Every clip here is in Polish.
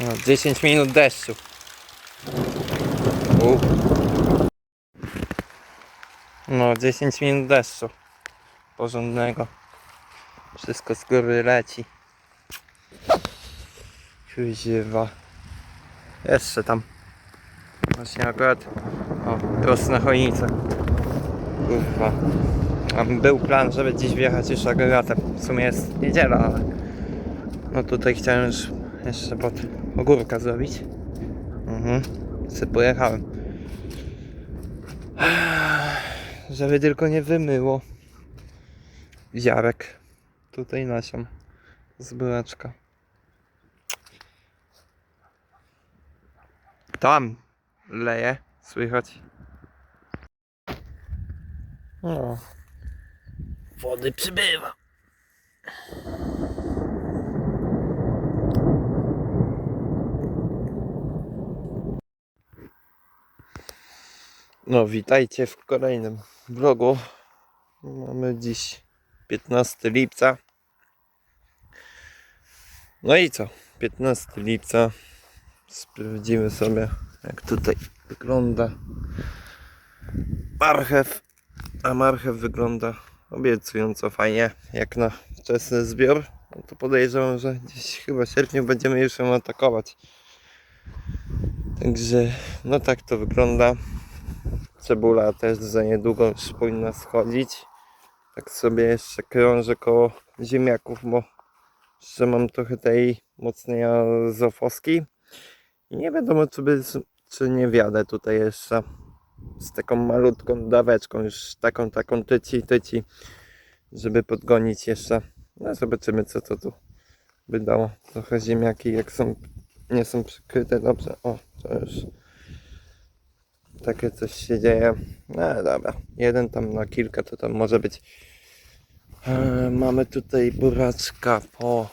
No, 10 minut deszczu. U. No, 10 minut deszczu. Porządnego. Wszystko z góry leci. Kuźwa. Jeszcze tam. Właśnie akurat. O, prosto na choinicę. Kurwa. Był plan, żeby dziś wjechać już agregatem. W sumie jest niedziela, ale no tutaj chciałem już jeszcze pod ogórka zrobić. Mhm. Se pojechałem. Żeby tylko nie wymyło ziarek. Tutaj nasion z buraczka. Tam leje, słychać. O. Wody przybywa. No, witajcie w kolejnym vlogu. Mamy dziś 15 lipca. No i co? 15 lipca. Sprawdzimy sobie, jak tutaj wygląda marchew. A marchew wygląda obiecująco fajnie, jak na wczesny zbiór. No to podejrzewam, że gdzieś chyba w sierpniu będziemy już ją atakować. Także, no tak to wygląda. Cebula też za niedługo już powinna schodzić. Tak sobie jeszcze krążę koło ziemniaków, bo jeszcze mam trochę tej mocnej azofoski. I nie wiadomo, czy, by, czy nie wiadę tutaj jeszcze z taką malutką daweczką, już taką, taką tyci, tyci, żeby podgonić jeszcze. No zobaczymy, co to tu by dało. Trochę ziemniaki, jak są, nie są przykryte dobrze. O, to już takie coś się dzieje. No dobra, jeden tam na kilka to tam może być. E, mamy tutaj buraczka po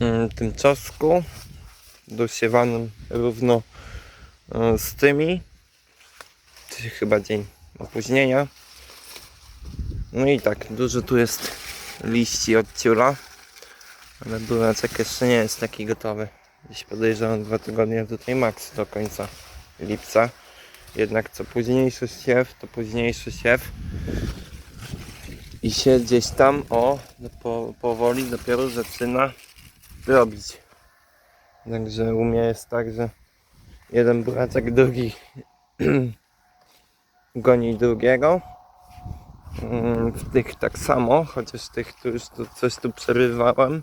mm, tym czosku dosiewanym równo e, z tymi. Chyba dzień opóźnienia. No i tak, dużo tu jest liści od ciula. Ale buraczek jeszcze nie jest taki gotowy. Dziś podejrzewam dwa tygodnie tutaj max do końca lipca. Jednak co późniejszy siew, to późniejszy siew. I się gdzieś tam, o, po, powoli dopiero zaczyna robić. Także u mnie jest tak, że jeden buraczek, drugi goni drugiego. Mm, W tych tak samo, chociaż tych tu już tu coś tu przerywałem.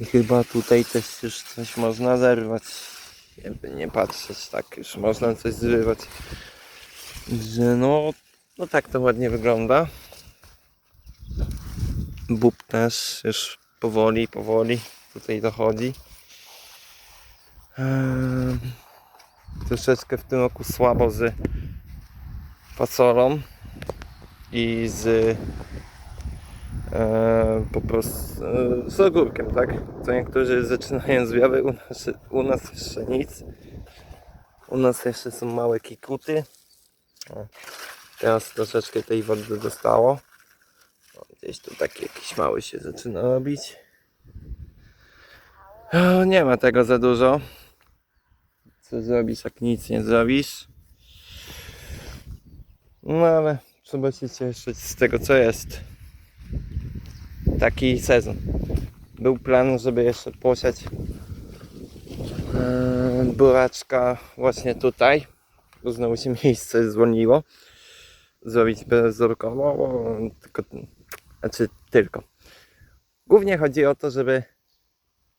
I chyba tutaj też już coś można zerwać. Jakby nie patrzeć, tak już można coś zrywać. Że no, no tak to ładnie wygląda. Bób też już powoli, powoli tutaj dochodzi. Ehm, troszeczkę w tym roku słabo z fasolą i z e, po prostu e, z ogórkiem, tak? To niektórzy zaczynają zwiawy, u nas, u nas jeszcze nic. U nas jeszcze są małe kikuty. Teraz troszeczkę tej wody dostało. Gdzieś tu taki jakiś mały się zaczyna robić. O, nie ma tego za dużo. Co zrobisz, jak nic nie zrobisz? No ale trzeba się cieszyć z tego, co jest. Taki sezon. Był plan, żeby jeszcze posiać yy, buraczka właśnie tutaj. Znowu się miejsce zwolniło. Zrobić bezorkowo, tylko, znaczy tylko. Głównie chodzi o to, żeby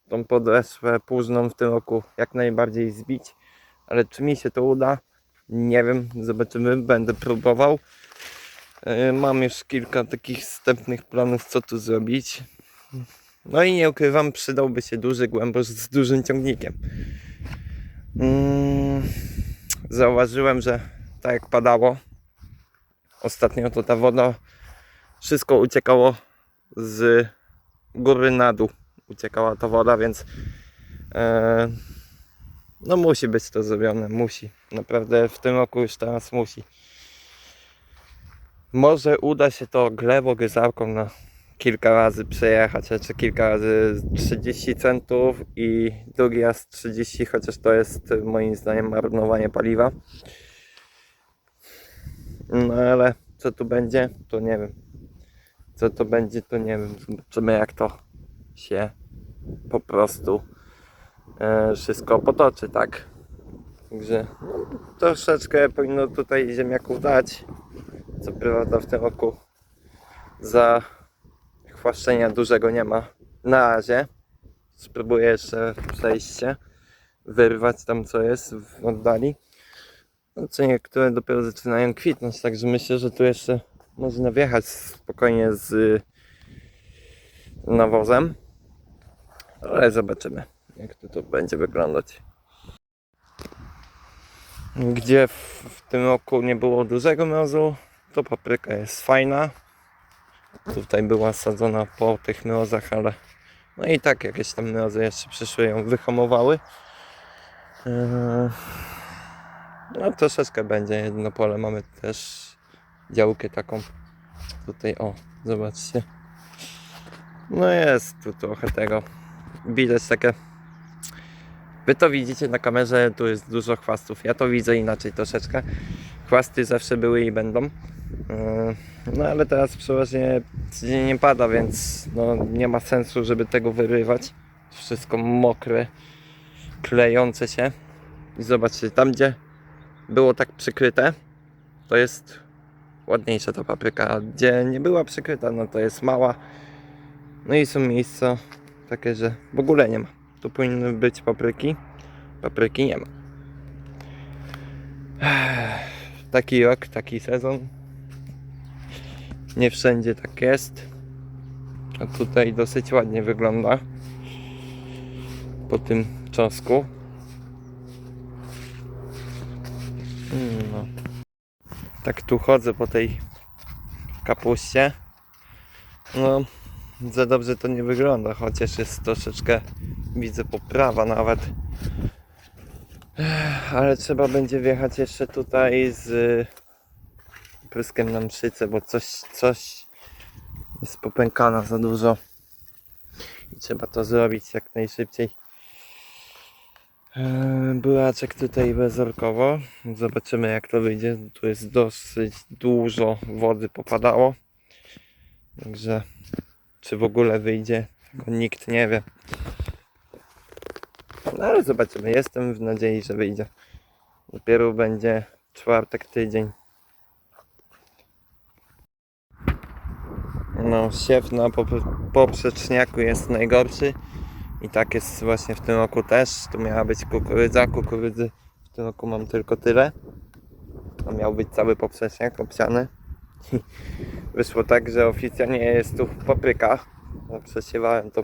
tą podeszwę późną w tym roku jak najbardziej zbić. Ale czy mi się to uda? Nie wiem, zobaczymy, będę próbował. Yy, Mam już kilka takich wstępnych planów, co tu zrobić. No i nie ukrywam, przydałby się duży głębosz z dużym ciągnikiem. Mm, Zauważyłem, że tak jak padało ostatnio, to ta woda wszystko uciekało z góry na dół. Uciekała ta woda, więc e, no musi być to zrobione, musi. Naprawdę w tym roku już teraz musi. Może uda się to glebogryzarką na kilka razy przejechać, jeszcze kilka razy 30 centów i drugi raz 30, chociaż to jest moim zdaniem marnowanie paliwa. No ale co tu będzie, to nie wiem. Co to będzie, to nie wiem. Zobaczymy jak to się po prostu e, wszystko potoczy, tak? Także no, troszeczkę powinno tutaj ziemniaków dać. Co prawda w tym roku za chwaszczenia dużego nie ma na razie. Spróbuję jeszcze przejście, wyrwać tam co jest w oddali. No, co niektóre dopiero zaczynają kwitnąć, także myślę, że tu jeszcze można wjechać spokojnie z nawozem. Ale zobaczymy, jak to, to będzie wyglądać. Gdzie w, w tym roku nie było dużego mrozu, to papryka jest fajna. Tutaj była sadzona po tych mrozach, ale no i tak jakieś tam mrozy jeszcze przyszły ją wyhamowały. Eee, No troszeczkę będzie jedno pole. Mamy też działkę taką. Tutaj o, zobaczcie. No jest tu trochę tego. Widać takie. Wy to widzicie na kamerze, tu jest dużo chwastów. Ja to widzę inaczej troszeczkę. Chwasty zawsze były i będą. Eee, No ale teraz przeważnie nie pada, więc no, nie ma sensu, żeby tego wyrywać. Wszystko mokre, klejące się. I zobaczcie, tam gdzie było tak przykryte, to jest ładniejsza ta papryka. A gdzie nie była przykryta, no to jest mała. No i są miejsca takie, że w ogóle nie ma. Tu powinny być papryki. Papryki nie ma. Taki rok, taki sezon. Nie wszędzie tak jest. A tutaj dosyć ładnie wygląda. Po tym czosku. Mm, No. Tak tu chodzę po tej kapuście. No, za dobrze to nie wygląda, chociaż jest troszeczkę, widzę, poprawa nawet. Ale trzeba będzie wjechać jeszcze tutaj z pryskiem na mszycę, bo coś, coś jest popękana za dużo. I trzeba to zrobić jak najszybciej. Eee, Buraczek tutaj bezorkowo. Zobaczymy jak to wyjdzie. Tu jest dosyć dużo wody popadało. Także czy w ogóle wyjdzie, tego nikt nie wie. No ale zobaczymy. Jestem w nadziei, że wyjdzie. Dopiero będzie czwartek, tydzień. No, siew na pop- poprzeczniaku jest najgorszy. I tak jest właśnie w tym roku też. Tu miała być kukurydza. Kukurydzy w tym roku mam tylko tyle. A miał być cały poprzeczniak obsiany. Wyszło tak, że oficjalnie jest tu papryka. No, przesiewałem tą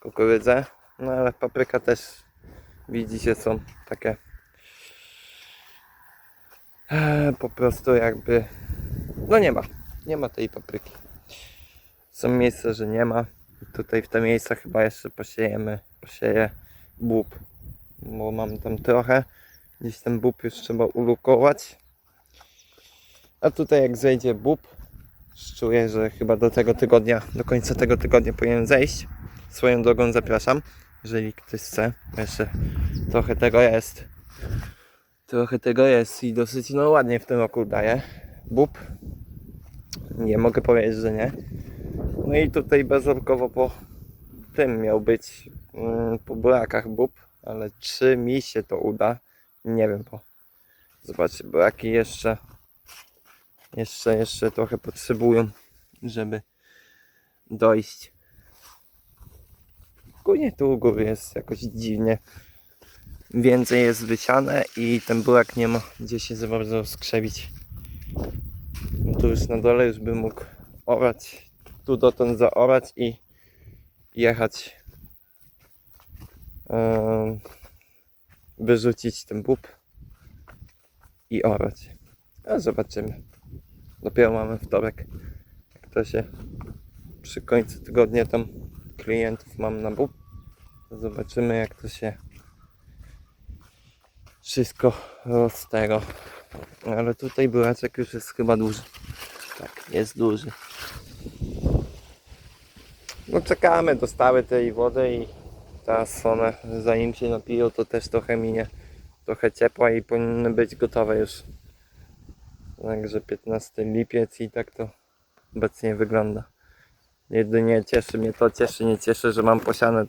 kukurydzę. No ale papryka też widzicie są takie e, po prostu jakby no nie ma. Nie ma tej papryki. Są miejsca, że nie ma. Tutaj w te miejsca chyba jeszcze posiejemy, posieję bób, bo mam tam trochę. Gdzieś ten bób już trzeba ulukować. A tutaj jak zejdzie bób, czuję, że chyba do tego tygodnia, do końca tego tygodnia powinien zejść. Swoją drogą zapraszam, jeżeli ktoś chce. Jeszcze trochę tego jest. Trochę tego jest i dosyć no ładnie w tym roku daje bób. Nie mogę powiedzieć, że nie. No i tutaj bezorkowo po tym miał być mm, po burakach bób, ale czy mi się to uda? Nie wiem, bo zobaczcie, buraki jeszcze jeszcze, jeszcze trochę potrzebują, żeby dojść. Ogólnie tu u góry jest jakoś dziwnie. Więcej jest wysiane i ten burak nie ma gdzie się za bardzo skrzewić. Tu już na dole już bym mógł orać, tu dotąd zaorać i jechać wyrzucić ten bób i orać. A zobaczymy. Dopiero mamy wtorek. Jak to się przy końcu tygodnia tam klientów mam na bób. Zobaczymy jak to się wszystko roztego. Ale tutaj buraczek już jest chyba duży. Tak, jest duży. No czekamy, dostały tej wody i teraz one zanim się napiją to też trochę minie trochę ciepła i powinny być gotowe już. Także 15 lipiec i tak to obecnie wygląda. Jedynie cieszy mnie to, cieszy, nie cieszy, że mam posiane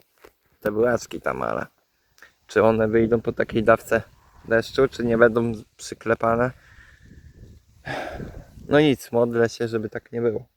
te buraczki tam, ale czy one wyjdą po takiej dawce deszczu, czy nie będą przyklepane? No nic, modlę się, żeby tak nie było.